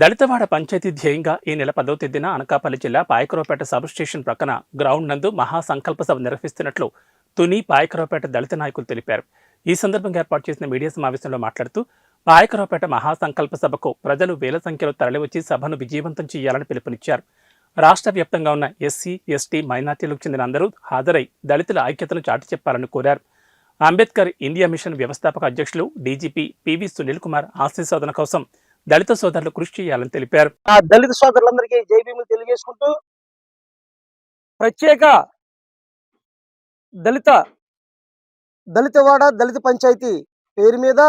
దళితవాడ పంచాయతీ ధ్యేయంగా ఈ నెల పదో తేదీన అనకాపల్లి జిల్లా పాయకరావుపేట సబ్ స్టేషన్ ప్రక్కన గ్రౌండ్ నందు మహాసంకల్ప సభ నిర్వహిస్తున్నట్లు తుని పాయకరావుపేట దళిత నాయకులు తెలిపారు. ఈ సందర్భంగా ఏర్పాటు చేసిన మీడియా సమావేశంలో మాట్లాడుతూ పాయకరావుపేట మహాసంకల్ప సభకు ప్రజలు వేల సంఖ్యలో తరలివచ్చి సభను విజయవంతం చేయాలని పిలుపునిచ్చారు. రాష్ట్ర వ్యాప్తంగా ఉన్న ఎస్సీ ఎస్టీ మైనార్టీలకు చెందిన అందరూ హాజరై దళితుల ఐక్యతను చాటి చెప్పాలని కోరారు. అంబేద్కర్ ఇండియా మిషన్ వ్యవస్థాపక అధ్యక్షులు డీజీపీ పివి సునీల్ కుమార్ ఆస్తి కోసం దళిత సోదరులు కృషి చేయాలని తెలిపారు. ఆ దళిత సోదరులందరికీ జైభీములు తెలియజేసుకుంటూ ప్రత్యేక దళిత దళితవాడ దళిత పంచాయతీ పేరు మీద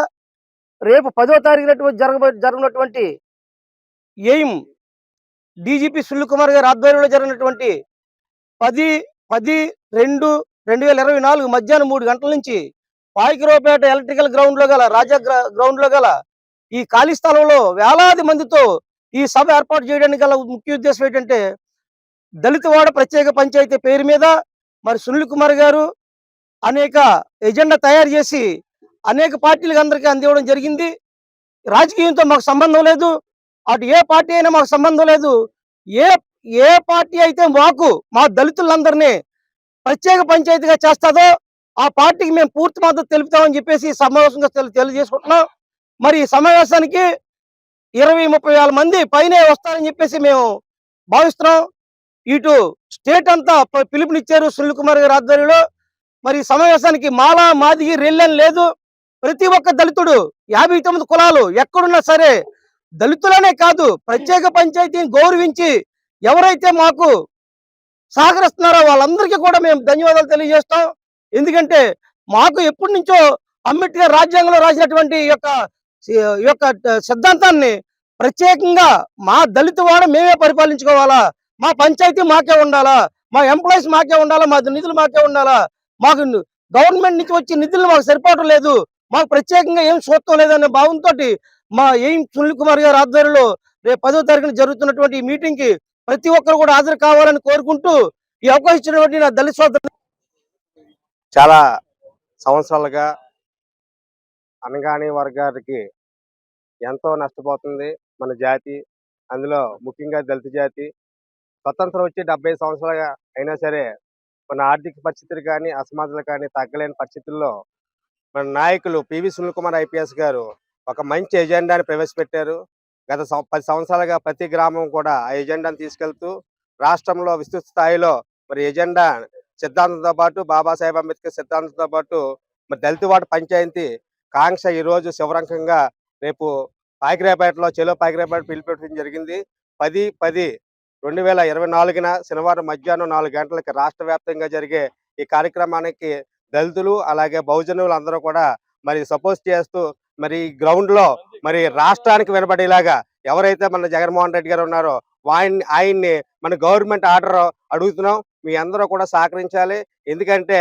రేపు పదో తారీఖున జరగ జరగనటువంటి ఎయిమ్ డీజీపీ సునీల్ కుమార్ గారి ఆధ్వర్యంలో జరిగినటువంటి పది పది రెండు రెండు వేల ఇరవై నాలుగు మధ్యాహ్నం మూడు గంటల నుంచి పాయికిరావుపేట ఎలక్ట్రికల్ గ్రౌండ్లో గల రాజా గ్రౌండ్లో గల ఈ ఖాళీ స్థలంలో వేలాది మందితో ఈ సభ ఏర్పాటు చేయడానికి గల ముఖ్య ఉద్దేశం ఏంటంటే దళితవాడ ప్రత్యేక పంచాయతీ పేరు మీద మరి సునీల్ కుమార్ గారు అనేక ఎజెండా తయారు చేసి అనేక పార్టీలకు అందరికీ అందివ్వడం జరిగింది. రాజకీయంతో మాకు సంబంధం లేదు. అటు ఏ పార్టీ అయినా మాకు సంబంధం లేదు. ఏ ఏ పార్టీ అయితే మాకు మా దళితులందరినీ ప్రత్యేక పంచాయతీగా చేస్తుందో ఆ పార్టీకి మేము పూర్తి మద్దతు తెలుపుతామని చెప్పేసి సమావేశంగా తెలియజేసుకుంటున్నాం. మరి ఈ సమావేశానికి ఇరవై ముప్పై వేల మంది పైనే వస్తారని చెప్పేసి మేము భావిస్తున్నాం. ఇటు స్టేట్ అంతా పిలుపునిచ్చారు సునీల్ కుమార్ గారి ఆధ్వర్యంలో. మరి ఈ సమావేశానికి మాల మాదిగి రెల్లని లేదు. ప్రతి ఒక్క దళితుడు యాభై తొమ్మిది కులాలు ఎక్కడున్నా సరే దళితులనే కాదు ప్రత్యేక పంచాయతీని గౌరవించి ఎవరైతే మాకు సహకరిస్తున్నారో వాళ్ళందరికీ కూడా మేము ధన్యవాదాలు తెలియజేస్తాం. ఎందుకంటే మాకు ఎప్పటి నుంచో అంబేద్కర్ రాజ్యాంగంలో రాసినటువంటి యొక్క యొక్క సిద్ధాంతాన్ని ప్రత్యేకంగా మా దళిత వాడ మేమే పరిపాలించుకోవాలా? మా పంచాయతీ మాకే ఉండాలా? మా ఎంప్లాయీస్ మాకే ఉండాలా? మా నిధులు మాకే ఉండాలా? మాకు గవర్నమెంట్ నుంచి వచ్చే నిధులు మాకు సరిపోవటం లేదు. మాకు ప్రత్యేకంగా ఏం చూడటం లేదనే భావంతో మా ఏం సునీల్ కుమార్ గారి ఆధ్వర్యంలో రేపు పదో తారీఖున జరుగుతున్నటువంటి మీటింగ్కి ప్రతి ఒక్కరు కూడా హాజరు కావాలని కోరుకుంటూ ఈ అవకాశం ఇచ్చినటువంటి నా దళిత సోదరు చాలా సంవత్సరాలుగా అనగాని వర్గానికి ఎంతో నష్టపోతుంది మన జాతి. అందులో ముఖ్యంగా దళిత జాతి. స్వతంత్రం వచ్చి డెబ్బై సంవత్సరాలుగా అయినా సరే మన ఆర్థిక పరిస్థితులు కానీ అసమానతలు కానీ తగ్గలేని పరిస్థితుల్లో మన నాయకులు పివి సునీల్ కుమార్ ఐపీఎస్ గారు ఒక మంచి ఎజెండాని ప్రవేశపెట్టారు. గత పది సంవత్సరాలుగా ప్రతి గ్రామం కూడా ఆ ఎజెండాను తీసుకెళ్తూ రాష్ట్రంలో విస్తృత స్థాయిలో మరి ఎజెండా సిద్ధాంతంతో పాటు బాబాసాహెబ్ అంబేద్కర్ సిద్ధాంతంతో పాటు మరి దళితవాడ పంచాయతీ కాంక్ష ఈ రోజు శివరంకంగా రేపు పాకిరేపేటలో చెలో పాకిరేపేట పిలిపెట్టడం జరిగింది. పది పది రెండు వేల ఇరవై నాలుగున శనివారం మధ్యాహ్నం నాలుగు గంటలకి రాష్ట్ర వ్యాప్తంగా జరిగే ఈ కార్యక్రమానికి దళితులు అలాగే బహుజనులు అందరూ కూడా మరి సపోజ్ చేస్తూ మరి గ్రౌండ్లో మరి రాష్ట్రానికి వినబడేలాగా ఎవరైతే మన జగన్మోహన్ రెడ్డి గారు ఉన్నారో ఆయన్ని ఆయన్ని మన గవర్నమెంట్ ఆర్డర్ అడుగుతున్నాం. మీ అందరూ కూడా సహకరించాలి. ఎందుకంటే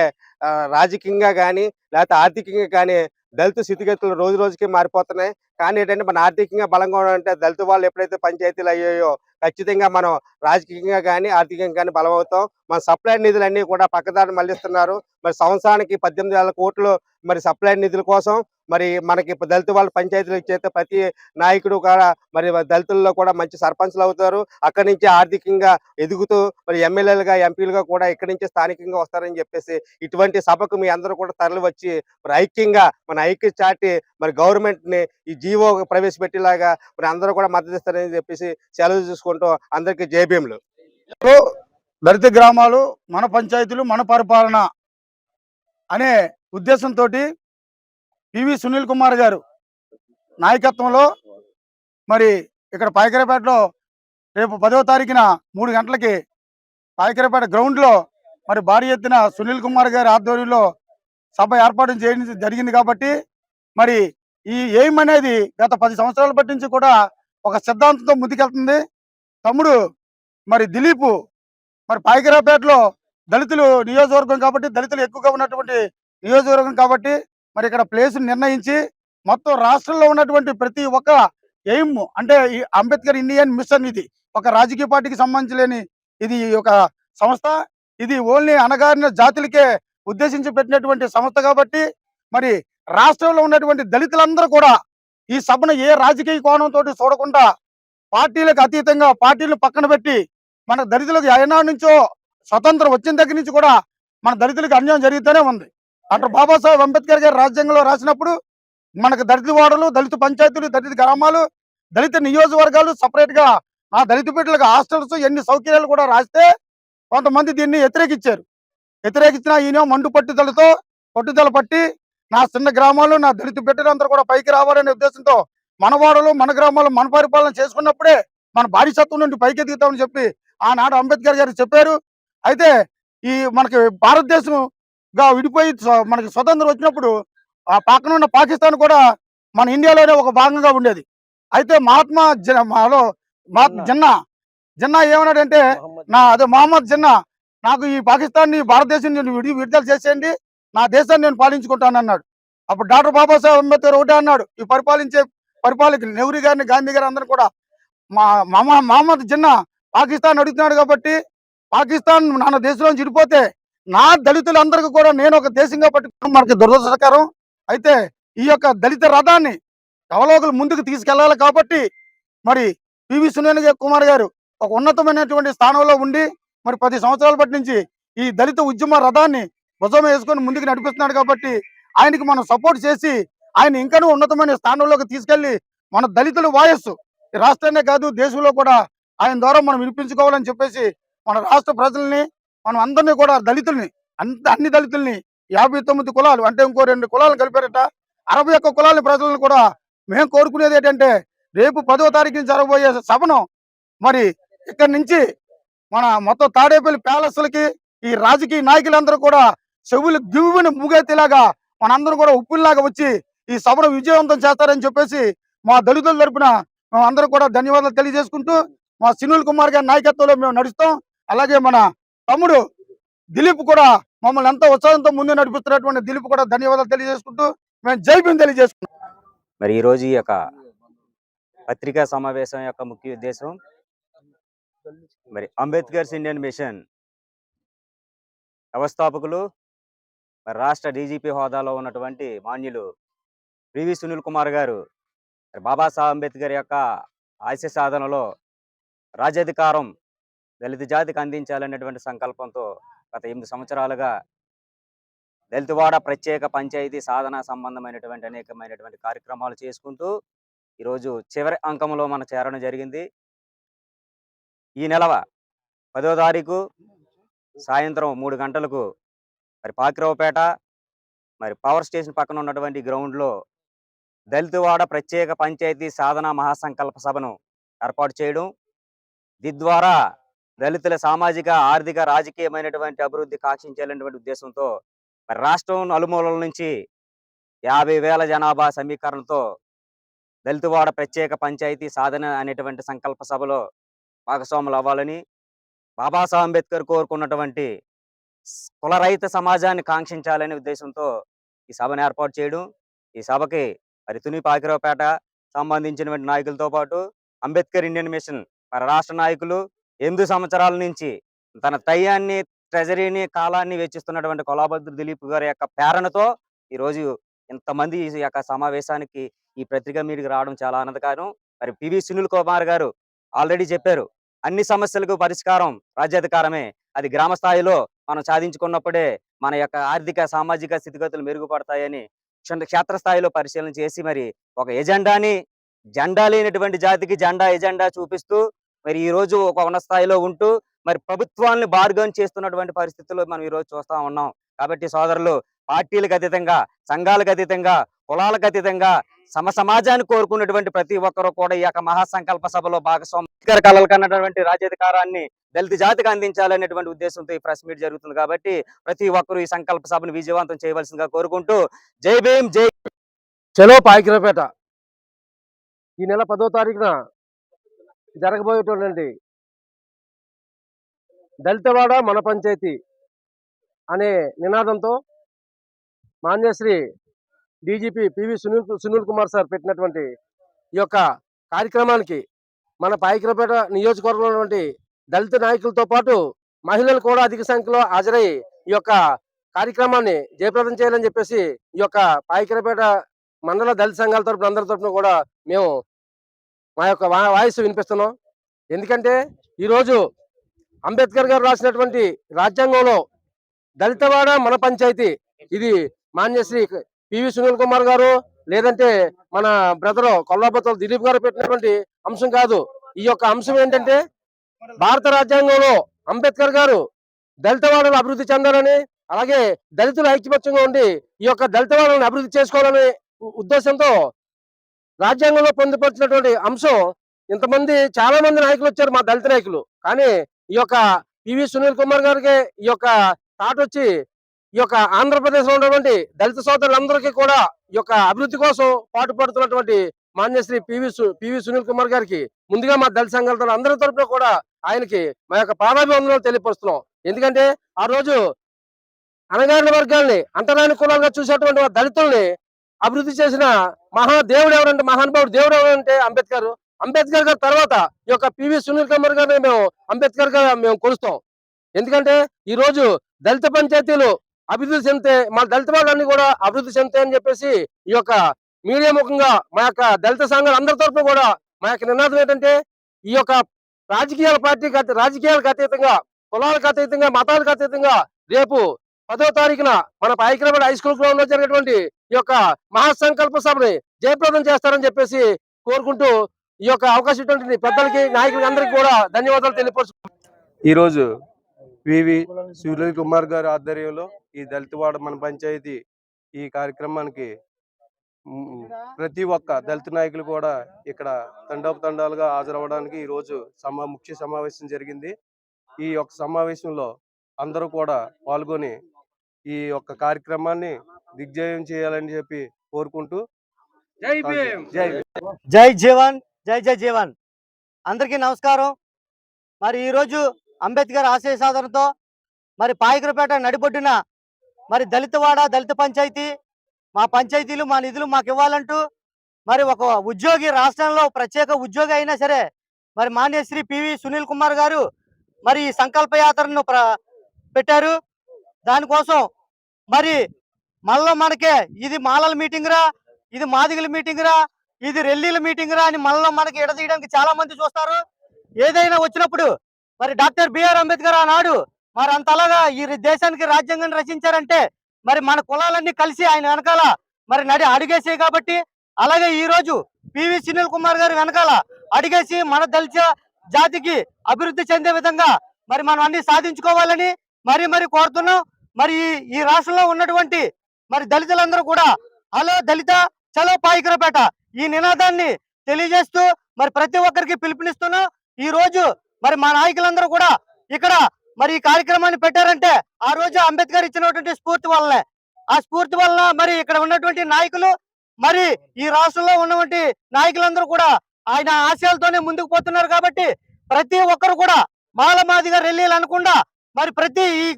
రాజకీయంగా కానీ లేకపోతే ఆర్థికంగా కానీ దళిత స్థితిగతులు రోజు రోజుకి మారిపోతున్నాయి. కానీ ఏంటంటే మన ఆర్థికంగా బలంగా ఉండాలంటే దళిత వాళ్ళు ఎప్పుడైతే పంచాయతీలు అయ్యాయో ఖచ్చితంగా మనం రాజకీయంగా కానీ ఆర్థికంగా కానీ బలమవుతాం. మన సప్లై నిధులన్నీ కూడా పక్కదారి మళ్ళిస్తున్నారు మరి సంవత్సరానికి పద్దెనిమిది వేల కోట్లు మరి సప్లై నిధుల కోసం మరి మనకి దళిత వాళ్ళ పంచాయతీలు చేస్తే ప్రతి నాయకుడు కూడా మరి దళితుల్లో కూడా మంచి సర్పంచ్లు అవుతారు. అక్కడి నుంచి ఆర్థికంగా ఎదుగుతూ మరి ఎమ్మెల్యేలుగా ఎంపీలుగా కూడా ఇక్కడి నుంచి స్థానికంగా వస్తారని చెప్పేసి ఇటువంటి సభకు మీ అందరూ కూడా తరలి వచ్చి మరి ఐక్యంగా మన ఐక్య చాటి మరి గవర్నమెంట్ని ఈ జీవో ప్రవేశపెట్టేలాగా మరి అందరూ కూడా మద్దతు ఇస్తారని చెప్పేసి సెలవు చూసుకుంటూ అందరికీ జేబీఎంలు దళిత గ్రామాలు మన పంచాయతీలు మన పరిపాలన అనే ఉద్దేశంతో పివి సునీల్ కుమార్ గారు నాయకత్వంలో మరి ఇక్కడ పాయకరపేటలో రేపు పదవ తారీఖున మూడు గంటలకి పాయకరపేట గ్రౌండ్లో మరి భారీ ఎత్తున సునీల్ కుమార్ గారి ఆధ్వర్యంలో సభ ఏర్పాటు చేయడం జరిగింది కాబట్టి మరి ఈ ఎయిమ్ అనేది గత పది సంవత్సరాల బట్టి నుంచి కూడా ఒక సిద్ధాంతంతో ముందుకెళ్తుంది. తమ్ముడు మరి దిలీప్ మరి పాయకరాపేటలో దళితులు నియోజకవర్గం కాబట్టి దళితులు ఎక్కువగా ఉన్నటువంటి నియోజకవర్గం కాబట్టి మరి ఇక్కడ ప్లేస్ నిర్ణయించి మొత్తం రాష్ట్రంలో ఉన్నటువంటి ప్రతి ఒక్క ఎయిమ్ అంటే ఈ అంబేద్కర్ ఇండియన్ మిషన్ ఇది. ఒక రాజకీయ పార్టీకి సంబంధించలేని ఇది ఒక సంస్థ. ఇది ఓన్లీ అనగారిన జాతులకే ఉద్దేశించి పెట్టినటువంటి సంస్థ కాబట్టి మరి రాష్ట్రంలో ఉన్నటువంటి దళితులందరూ కూడా ఈ సభను ఏ రాజకీయ కోణంతో చూడకుండా పార్టీలకు అతీతంగా పార్టీలు పక్కన పెట్టి మన దళితులకు ఎన్నో నుంచో స్వతంత్రం వచ్చిన దగ్గర నుంచి కూడా మన దళితులకు అన్యాయం జరుగుతూనే ఉంది. డాక్టర్ బాబాసాహెబ్ అంబేద్కర్ గారు రాజ్యాంగంలో రాసినప్పుడు మనకు దళిత వాడలు దళిత పంచాయతీలు దళిత గ్రామాలు దళిత నియోజకవర్గాలు సపరేట్గా ఆ దళిత బిడ్డలకు హాస్టల్స్ ఎన్ని సౌకర్యాలు కూడా రాస్తే కొంతమంది దీన్ని వ్యతిరేకించారు. వ్యతిరేకించిన ఈయన మండు పట్టుదలతో పట్టుదల పట్టి నా చిన్న గ్రామాలు నా దళిత బిడ్డలందరూ కూడా పైకి రావాలనే ఉద్దేశంతో మన వాడలు మన గ్రామాలు మన పరిపాలన చేసుకున్నప్పుడే మన బానిసత్వం నుండి పైకి ఎదుగుతామని చెప్పి ఆనాడు అంబేద్కర్ గారు చెప్పారు. అయితే ఈ మనకి భారతదేశం గా విడిపోయి మనకి స్వతంత్రం వచ్చినప్పుడు ఆ పక్కన ఉన్న పాకిస్తాన్ కూడా మన ఇండియాలోనే ఒక భాగంగా ఉండేది. అయితే మహాత్మా మాలో మహాత్మా జిన్నా. జిన్నా. ఏమన్నాడంటే నా అదే మహమ్మద్ జిన్నా నాకు ఈ పాకిస్తాన్ని భారతదేశం నుండి విడి విడుదల చేసేయండి. నా దేశాన్ని నేను పాలించుకుంటాను అన్నాడు. అప్పుడు డాక్టర్ బాబాసాహెబ్ అంబేద్కర్ ఒకటే అన్నాడు. ఈ పరిపాలించే పరిపాలకులు నెహ్రూ గారిని గాంధీ గారు అందరూ కూడా మా మామ మహమ్మద్ జిన్నా పాకిస్తాన్ అడుగుతున్నాడు కాబట్టి పాకిస్తాన్ నా దేశంలో చిడిపోతే నా దళితులందరికీ కూడా నేను ఒక దేశంగా పట్టుకున్నాను. మనకి దురదృష్టకరం. అయితే ఈ యొక్క దళిత రథాన్ని అవలోకులు ముందుకు తీసుకెళ్ళాలి కాబట్టి మరి పివి సునీల్ కుమార్ గారు ఒక ఉన్నతమైనటువంటి స్థానంలో ఉండి మరి పది సంవత్సరాల బట్టి నుంచి ఈ దళిత ఉద్యమ రథాన్ని భుజం వేసుకొని ముందుకు నడిపిస్తున్నాడు కాబట్టి ఆయనకి మనం సపోర్ట్ చేసి ఆయన ఇంకనూ ఉన్నతమైన స్థానంలోకి తీసుకెళ్ళి మన దళితుల వాయస్సు ఈ రాష్ట్రాన్నే కాదు దేశంలో కూడా ఆయన ద్వారా మనం వినిపించుకోవాలని చెప్పేసి మన రాష్ట్ర ప్రజల్ని మనం అందరినీ కూడా దళితుల్ని అంత అన్ని దళితుల్ని యాభై తొమ్మిది కులాలు అంటే ఇంకో రెండు కులాలు కలిపారట అరవై ఒక్క కులాల ప్రజలను కూడా మేము కోరుకునేది ఏంటంటే రేపు పదో తారీఖున జరగబోయే సభను మరి ఇక్కడి నుంచి మన మొత్తం తాడేపల్లి ప్యాలెస్లకి ఈ రాజకీయ నాయకులందరూ కూడా చెవులు గివ్వుని ముగెత్తేలాగా మనందరం కూడా ఉప్పుల్లాగా వచ్చి ఈ సభను విజయవంతం చేస్తారని చెప్పేసి మా దళితుల తరపున మేము కూడా ధన్యవాదాలు తెలియజేసుకుంటూ మా సినుల్ కుమార్ గారి నాయకత్వంలో మేము నడుస్తాం. అలాగే మన తమ్ముడు దిలీప్ కూడా మమ్మల్ని ఎంతో ఉత్సాహంతో ముందు నడిపిస్తున్నటువంటి దిలీప్ కూడా ధన్యవాదాలు తెలియజేసుకుంటూ మేము జైపీని తెలియజేసుకుంటాం మరి ఈరోజు ఈ యొక్క పత్రికా సమావేశం యొక్క ముఖ్య ఉద్దేశం మరి అంబేద్కర్స్ ఇండియన్ మిషన్ వ్యవస్థాపకులు మరి రాష్ట్ర డీజీపీ హోదాలో ఉన్నటువంటి మాన్యులు పివి సునీల్ కుమార్ గారు బాబాసాహెబ్ అంబేద్కర్ యొక్క ఆశయ సాధనలో రాజ్యాధికారం దళిత జాతికి అందించాలనేటువంటి సంకల్పంతో గత ఎనిమిది సంవత్సరాలుగా దళితవాడ ప్రత్యేక పంచాయతీ సాధన సంబంధమైనటువంటి అనేకమైనటువంటి కార్యక్రమాలు చేసుకుంటూ ఈరోజు చివరి అంకంలో మన చేరడం జరిగింది. ఈ నెల పదో తారీఖు సాయంత్రం మూడు గంటలకు మరి పాకిరావుపేట మరి పవర్ స్టేషన్ పక్కన ఉన్నటువంటి గ్రౌండ్లో దళితవాడ ప్రత్యేక పంచాయతీ సాధన మహాసంకల్ప సభను ఏర్పాటు చేయడం ద్వారా దళితుల సామాజిక ఆర్థిక రాజకీయమైనటువంటి అభివృద్ధి కాక్షించాలనేటువంటి ఉద్దేశంతో మరి రాష్ట్రం నలుమూలల నుంచి యాభై వేల జనాభా సమీకరణతో దళితవాడ ప్రత్యేక పంచాయతీ సాధన అనేటువంటి సంకల్ప సభలో భాగస్వాములు అవ్వాలని బాబాసాహెబ్ అంబేద్కర్ కోరుకున్నటువంటి కులరహిత కుల రహిత సమాజాన్ని కాంక్షించాలనే ఉద్దేశంతో ఈ సభను ఏర్పాటు చేయడం ఈ సభకి మరి తుని పాకిరావుపేట సంబంధించినటువంటి నాయకులతో పాటు అంబేద్కర్ ఇండియన్ మిషన్ మరి రాష్ట్ర నాయకులు ఎనిమిది సంవత్సరాల నుంచి తన తయ్యాన్ని ట్రెజరీని కాలాన్ని వెచ్చిస్తున్నటువంటి కొలాభద్రు దిలీప్ గారి యొక్క ప్రేరణతో ఈ రోజు ఇంతమంది ఈ యొక్క సమావేశానికి ఈ పత్రిక మీదకి రావడం చాలా ఆనందకరం. మరి పివి సునీల్ కుమార్ గారు ఆల్రెడీ చెప్పారు అన్ని సమస్యలకు పరిష్కారం రాజ్యాధికారమే. అది గ్రామ స్థాయిలో మనం సాధించుకున్నప్పుడే మన యొక్క ఆర్థిక సామాజిక స్థితిగతులు మెరుగుపడతాయని క్షేత్రస్థాయిలో పరిశీలన చేసి మరి ఒక ఎజెండాని జెండా లేనటువంటి జాతికి జెండా ఎజెండా చూపిస్తూ మరి ఈ రోజు ఒక ఉన్నత స్థాయిలో ఉంటూ మరి ప్రభుత్వాన్ని బార్గన్ చేస్తున్నటువంటి పరిస్థితుల్లో మనం ఈ రోజు ఉన్నాం. కాబట్టి సోదరులు పార్టీలకు అతీతంగా సంఘాలకు అతీతంగా కులాలకు అతీతంగా సమ సమాజాన్ని కోరుకున్నటువంటి ప్రతి ఒక్కరూ కూడా ఈ యొక్క మహాసంకల్ప సభలో భాగస్వామి కళలు కన్నటువంటి రాజ్యాధికారాన్ని దళిత జాతికి అందించాలనేటువంటి ఉద్దేశంతో ఈ ప్రెస్ మీట్ జరుగుతుంది కాబట్టి ప్రతి ఒక్కరూ ఈ సంకల్ప సభను విజయవంతం చేయవలసిందిగా కోరుకుంటూ జై భీమ్ జై చలో పాకిరపేట ఈ నెల పదో తారీఖున జరగబోయేటువంటి దళితవాడ మన పంచాయతీ అనే నినాదంతో Manyashri DGP PV Sunil Sunil Kumar sir పెట్టినటువంటి ఈ యొక్క కార్యక్రమానికి మన పాయకరపేట నియోజకవర్గంలో ఉన్నటువంటి దళిత నాయకులతో పాటు మహిళలు కూడా అధిక సంఖ్యలో హాజరై ఈ యొక్క కార్యక్రమాన్ని జయప్రదం చేయాలని చెప్పేసి ఈ యొక్క పాయకరపేట మండల దళిత సంఘాల తరపున అందరి తరపున కూడా మేము మా యొక్క వాయిస్ వినిపిస్తున్నాం. ఎందుకంటే ఈరోజు అంబేద్కర్ గారు రాసినటువంటి రాజ్యాంగంలో దళితవాడ మన పంచాయతీ. ఇది మాన్యశ్రీ పివి సునీల్ కుమార్ గారు లేదంటే మన బ్రదర్ కొల్లాపతుల దిలీప్ గారు పెట్టినటువంటి అంశం కాదు. ఈ యొక్క అంశం ఏంటంటే భారత రాజ్యాంగంలో అంబేద్కర్ గారు దళిత వాళ్ళను అభివృద్ధి చెందాలని అలాగే దళితులు ఐక్యపక్షంగా ఉండి ఈ యొక్క దళిత వాళ్ళని అభివృద్ధి చేసుకోవాలనే ఉద్దేశంతో రాజ్యాంగంలో పొందుపరిచినటువంటి అంశం ఇంతమంది చాలా మంది నాయకులు వచ్చారు మా దళిత నాయకులు. కానీ ఈ యొక్క పివి సునీల్ కుమార్ గారికి ఈ యొక్క థాట్ వచ్చి ఈ యొక్క ఆంధ్రప్రదేశ్లో ఉన్నటువంటి దళిత సోదరులందరికీ కూడా ఈ యొక్క అభివృద్ధి కోసం పాటుపడుతున్నటువంటి మాన్యశ్రీ పివి సు పివి సునీల్ కుమార్ గారికి ముందుగా మా దళిత సంఘాల అందరి తరపున కూడా ఆయనకి మా యొక్క పాదాభివందనలు తెలియపరుస్తున్నాం. ఎందుకంటే ఆ రోజు అనగారిన వర్గాల్ని అంటరాని కులాలుగా చూసేటువంటి దళితుల్ని అభివృద్ధి చేసిన మహాదేవుడు ఎవరంటే మహానుభావుడు దేవుడు ఎవరంటే అంబేద్కర్. అంబేద్కర్ గారి తర్వాత ఈ యొక్క పివి సునీల్ కుమార్ గారిని మేము అంబేద్కర్గా మేము కొలుస్తాం. ఎందుకంటే ఈ రోజు దళిత పంచాయతీలు అభివృద్ధి చెందితే మన దళిత వాళ్ళన్నీ కూడా అభివృద్ధి చెందుతాయి అని చెప్పేసి ఈ యొక్క మీడియా ముఖంగా మా యొక్క దళిత సంఘాలు అందరి తరఫున కూడా మా యొక్క నినాదం ఏంటంటే ఈ యొక్క రాజకీయాల పార్టీ రాజకీయాలకు అతీతంగా కులాలకు అతీతంగా మతాలకు అతీతంగా రేపు పదో తారీఖున మన హైదరాబాద్ హై స్కూల్ గ్రౌండ్లో జరిగేటువంటి ఈ యొక్క మహాసంకల్ప సభని జయప్రదం చేస్తారని చెప్పేసి కోరుకుంటూ ఈ యొక్క అవకాశం ఇచ్చినటువంటి పెద్దలకి నాయకులకి అందరికీ కూడా ధన్యవాదాలు తెలియపరుచు ఈరోజు వివి సునీల్ కుమార్ గారి ఆధ్వర్యంలో ఈ దళితవాడ మన పంచాయతీ ఈ కార్యక్రమానికి ప్రతి ఒక్క దళిత నాయకులు కూడా ఇక్కడ తండోపతండాలుగా హాజరవ్వడానికి ఈ రోజు సమా ముఖ్య సమావేశం జరిగింది. ఈ యొక్క సమావేశంలో అందరూ కూడా పాల్గొని ఈ యొక్క కార్యక్రమాన్ని దిగ్జయం చేయాలని చెప్పి కోరుకుంటూ జై భీమ్! జై జవాన్! జై జై జవాన్! అందరికీ నమస్కారం. మరి ఈరోజు అంబేద్కర్ ఆశయ సాధనతో మరి పాయకరపేట నడిబొడ్డున మరి దళితవాడ దళిత పంచాయతీ మా పంచాయతీలు మా నిధులు మాకు ఇవ్వాలంటూ మరి ఒక ఉద్యోగి రాష్ట్రంలో ప్రత్యేక ఉద్యోగి అయినా సరే మరి మాన్యశ్రీ పివి సునీల్ కుమార్ గారు మరి ఈ సంకల్పయాత్రను ప్ర పెట్టారు. దానికోసం మరి మళ్ళీ మనకే ఇది మాలల మీటింగ్ రా ఇది మాదిగల మీటింగ్ రా ఇది రెల్లీల మీటింగ్ రా అని మళ్ళీ మనకి ఎడదీయడానికి చాలా మంది చూస్తారు. ఏదైనా వచ్చినప్పుడు మరి డాక్టర్ బిఆర్ అంబేద్కర్ ఆనాడు మరి అంతలాగా ఈ దేశానికి రాజ్యాంగం రచించారంటే మరి మన కులాలన్నీ కలిసి ఆయన వెనకాల మరి నడి అడిగేసాయి కాబట్టి అలాగే ఈ రోజు పివి సునీల్ కుమార్ గారు వెనకాల అడిగేసి మన దళిత జాతికి అభివృద్ధి చెందే విధంగా మరి మనం అన్ని సాధించుకోవాలని మరి మరి కోరుతున్నాం. మరి ఈ- ఈ రాష్ట్రంలో ఉన్నటువంటి మరి దళితులందరూ కూడా హలో దళిత చలో పాయికరపేట ఈ నినాదాన్ని తెలియజేస్తూ మరి ప్రతి ఒక్కరికి పిలుపునిస్తున్నాం. ఈ రోజు మరి మా నాయకులందరూ కూడా ఇక్కడ మరి ఈ కార్యక్రమాన్ని పెట్టారంటే ఆ రోజు అంబేద్కర్ ఇచ్చినటువంటి స్ఫూర్తి వల్లనే. ఆ స్ఫూర్తి వలన మరి ఇక్కడ ఉన్నటువంటి నాయకులు మరి ఈ రాష్ట్రంలో ఉన్నటువంటి నాయకులందరూ కూడా ఆయన ఆశయాలతోనే ముందుకు పోతున్నారు కాబట్టి ప్రతి ఒక్కరు కూడా మాల మాదిగా రెల్లీలు మరి ప్రతి ఈ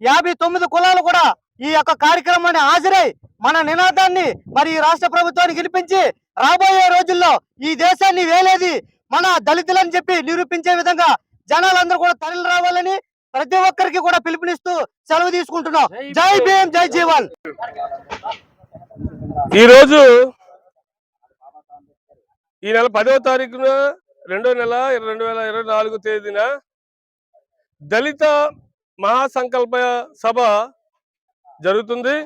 యాభై తొమ్మిది కులాలు కూడా ఈ యొక్క కార్యక్రమాన్ని హాజరై మన నినాదాన్ని మరి ఈ రాష్ట్ర ప్రభుత్వాన్ని గెలిపించి రాబోయే రోజుల్లో ఈ దేశాన్ని వేలేది మన దళితులని చెప్పి నిరూపించే విధంగా జనాలందరూ కూడా తరలి రావాలని ప్రతి ఒక్కరికి కూడా పిలుపునిస్తూ సెలవు తీసుకుంటున్నాం. జై భీమ్. జై జీవన్. ఈరోజు ఈ నెల పదవ తారీఖున రెండో నెల రెండు వేల ఇరవై నాలుగు తేదీన దళిత మహాసంకల్ప సభ జరుగుతుంది.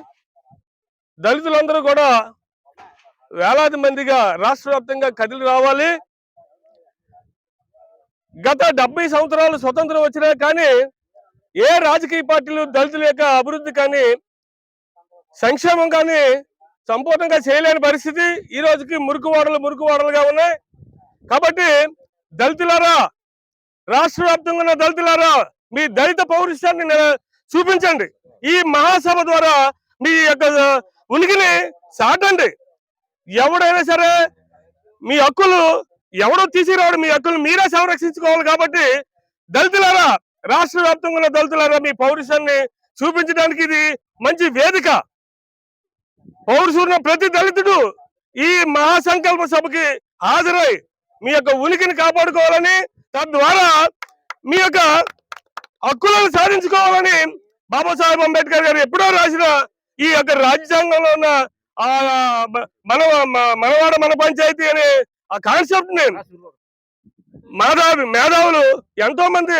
దళితులందరూ కూడా వేలాది మందిగా రాష్ట్ర వ్యాప్తంగా కదిలి రావాలి. గత డెబ్బై సంవత్సరాలు స్వతంత్రం వచ్చినా కానీ ఏ రాజకీయ పార్టీలు దళితుల యొక్క అభివృద్ధి కానీ సంక్షేమం కానీ సంపూర్ణంగా చేయలేని పరిస్థితి ఈ రోజుకి మురుకువాడలు వాడలు వాడలుగా ఉన్నాయి. కాబట్టి దళితులారా రాష్ట్ర వ్యాప్తంగా ఉన్న దళితులారా మీ దళిత పౌరుషాన్ని చూపించండి. ఈ మహాసభ ద్వారా మీ యొక్క ఉనికిని సాటండి. ఎవడైనా సరే మీ హక్కులు ఎవడో తీసుకురావడం మీ హక్కులు మీరే సంరక్షించుకోవాలి కాబట్టి దళితులారా రాష్ట్ర వ్యాప్తంగా ఉన్న దళితులారా మీ పౌరుషాన్ని చూపించడానికి ఇది మంచి వేదిక. పౌరుషున్న ప్రతి దళితుడు ఈ మహాసంకల్ప సభకి హాజరై మీ యొక్క ఉనికిని కాపాడుకోవాలని తద్వారా మీ యొక్క హక్కులను సాధించుకోవాలని బాబాసాహెబ్ అంబేద్కర్ గారు ఎప్పుడో రాసిన ఈ యొక్క రాజ్యాంగంలో ఉన్న ఆ మన మనవాడ మన పంచాయతీ అనే ఆ కాన్సెప్ట్ని మేధావి మేధావులు ఎంతో మంది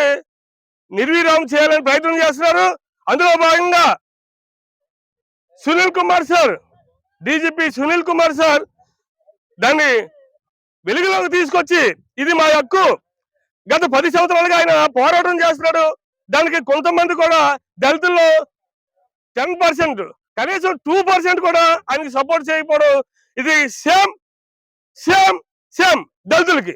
నిర్వీర్యం చేయాలని ప్రయత్నం చేస్తున్నారు. అందులో భాగంగా Sunil Kumar sir DGP Sunil Kumar sir దాన్ని వెలుగులోకి తీసుకొచ్చి ఇది మా హక్కు. గత పది సంవత్సరాలుగా ఆయన పోరాటం చేస్తున్నాడు. దానికి కొంతమంది కూడా దళితుల్లో టెన్ పర్సెంట్ కనీసం టూ పర్సెంట్ కూడా ఆయనకి సపోర్ట్ చేయకపోవడం. ఇది సేమ్ సేమ్ సేమ్ దళితులకి.